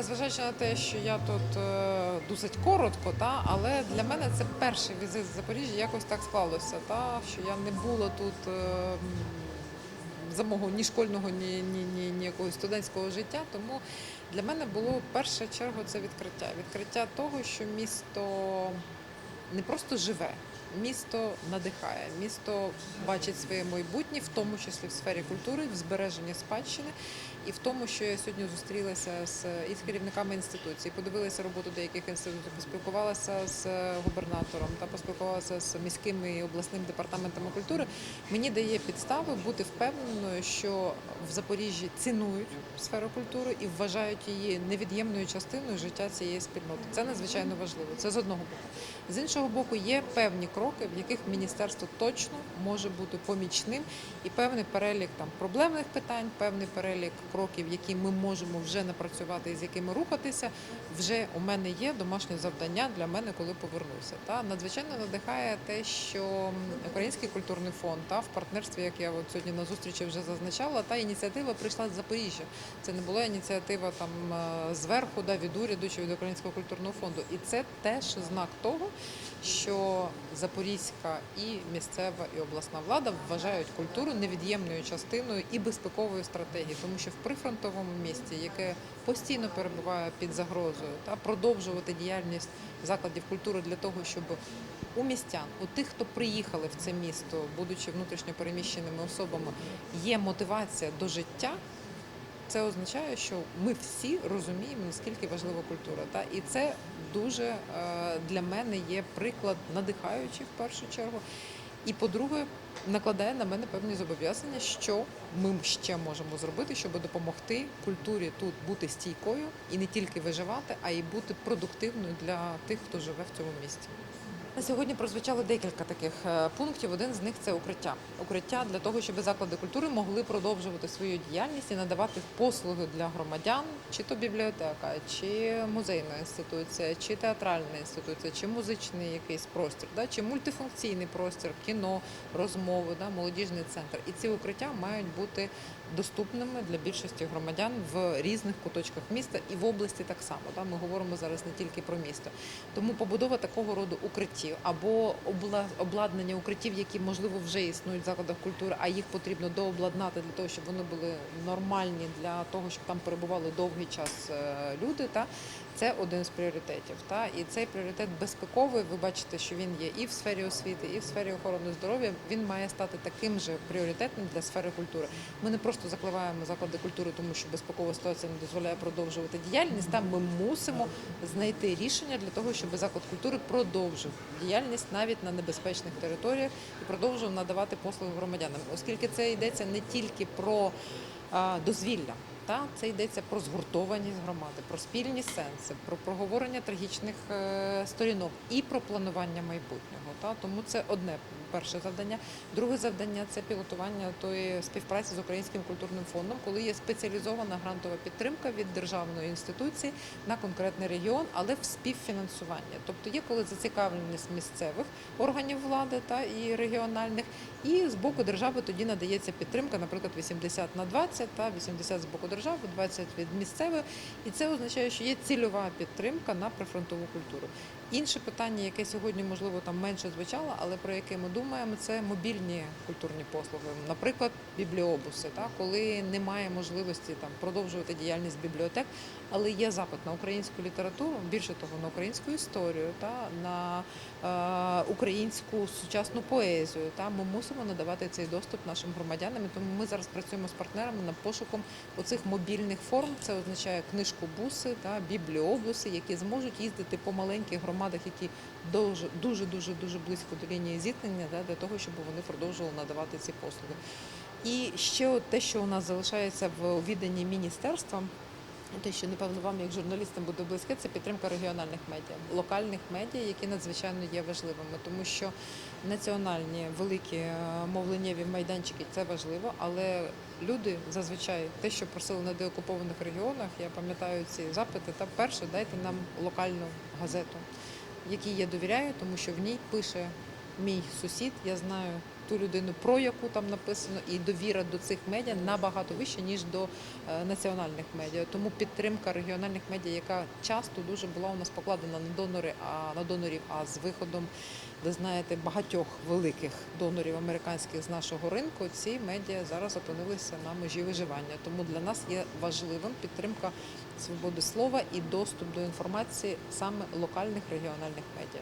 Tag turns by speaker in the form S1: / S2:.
S1: незважаючи на те, що я тут е, досить коротко, та, але для мене це перший візит в Запоріжжя, якось так склалося, та, що я не була тут е, за мого ні школьного, ні, ні, ні, ні якогось студентського життя. Тому для мене було в першу чергу це відкриття. Відкриття того, що місто не просто живе. Місто надихає, місто бачить своє майбутнє, в тому числі в сфері культури, в збереженні спадщини, і в тому, що я сьогодні зустрілася з і з керівниками інституцій, подивилася роботу деяких інститутів, поспілкувалася з губернатором та поспілкувалася з міським і обласним департаментами культури. Мені дає підстави бути впевненою, що в Запоріжжі цінують сферу культури і вважають її невід'ємною частиною життя цієї спільноти. Це надзвичайно важливо. Це з одного боку. З іншого боку, є певні кроки, в яких міністерство точно може бути помічним, і певний перелік там проблемних питань, певний перелік кроків, які ми можемо вже напрацювати і з якими рухатися. Вже у мене є домашнє завдання для мене, коли повернуся. Та надзвичайно надихає те, що Український культурний фонд та в партнерстві, як я от сьогодні на зустрічі вже зазначала, та ініціатива прийшла з Запоріжжя. Це не була ініціатива там е, зверху, да, від уряду чи від Українського культурного фонду. І це теж знак того, що Запорізька і місцева і обласна влада вважають культуру невід'ємною частиною і безпекової стратегії, тому що в прифронтовому місті, яке постійно перебуває під загрозою, та продовжувати діяльність закладів культури для того, щоб у містян, у тих, хто приїхали в це місто, будучи внутрішньо переміщеними особами, є мотивація до життя. Це означає, що ми всі розуміємо, наскільки важлива культура. Та і це дуже е, для мене є приклад надихаючий в першу чергу. І по-друге, накладає на мене певні зобов'язання, що ми ще можемо зробити, щоб допомогти культурі тут бути стійкою і не тільки виживати, а й бути продуктивною для тих, хто живе в цьому місті. Сьогодні прозвучало декілька таких е, пунктів. Один з них це укриття. Укриття для того, щоб заклади культури могли продовжувати свою діяльність і надавати послуги для громадян, чи то бібліотека, чи музейна інституція, чи театральна інституція, чи музичний якийсь простір, да, чи мультифункційний простір, кіно, розмови, да, молодіжний центр. І ці укриття мають бути доступними для більшості громадян в різних куточках міста і в області так само. Да. Ми говоримо зараз не тільки про місто. Тому побудова такого роду укриттів або обладнання укриттів, які можливо вже існують в закладах культури, а їх потрібно дообладнати для того, щоб вони були нормальні для того, щоб там перебували довгий час е, люди. Та це один з пріоритетів. Та і цей пріоритет безпековий. Ви бачите, що він є і в сфері освіти, і в сфері охорони здоров'я. Він має стати таким же пріоритетним для сфери культури. Ми не просто закливаємо заклади культури, тому що безпекова ситуація не дозволяє продовжувати діяльність. Там ми мусимо знайти рішення для того, щоб заклад культури продовжив діяльність навіть на небезпечних територіях і продовжував надавати послуги громадянам, оскільки це йдеться не тільки про дозвілля. Та це йдеться про згуртованість громади, про спільні сенси, про проговорення трагічних е, сторінок і про планування майбутнього. Та тому це одне перше завдання. Друге завдання це пілотування тої співпраці з Українським культурним фондом, коли є спеціалізована грантова підтримка від державної інституції на конкретний регіон, але в співфінансування. Тобто є коли зацікавленість місцевих органів влади та і регіональних, і з боку держави тоді надається підтримка, наприклад, 80 на 20, та 80 з боку держави, 20 від місцевої. І це означає, що є цільова підтримка на прифронтову культуру. Інше питання, яке сьогодні можливо там менше звучало, але про яке ми думаємо, це мобільні культурні послуги, наприклад, бібліобуси, та коли немає можливості там продовжувати діяльність бібліотек, але є запит на українську літературу, більше того, на українську історію, та на е, українську сучасну поезію. Та ми мусимо надавати цей доступ нашим громадянам. Тому ми зараз працюємо з партнерами над пошуком оцих мобільних форм. Це означає книжку буси та бібліобуси, які зможуть їздити по маленьких громадах, які дуже дуже дуже дуже близько до лінії зіткнення, да, для того, щоб вони продовжували надавати ці послуги. І ще от те, що у нас залишається в відданні міністерства. Те, що напевно вам, як журналістам, буде близьке, це підтримка регіональних медіа, локальних медіа, які надзвичайно є важливими, тому що національні великі е, мовленнєві майданчики це важливо, але люди зазвичай те, що просили на деокупованих регіонах, я пам'ятаю ці запити. Та перше дайте нам локальну газету, якій я довіряю, тому що в ній пише мій сусід. Я знаю ту людину, про яку там написано, і довіра до цих медіа набагато вища, ніж до е, національних медіа. Тому підтримка регіональних медіа, яка часто дуже була у нас покладена на донори, а на донорів, а з виходом, ви знаєте, багатьох великих донорів американських з нашого ринку, ці медіа зараз опинилися на межі виживання. Тому для нас є важливим підтримка свободи слова і доступ до інформації саме локальних регіональних медіа.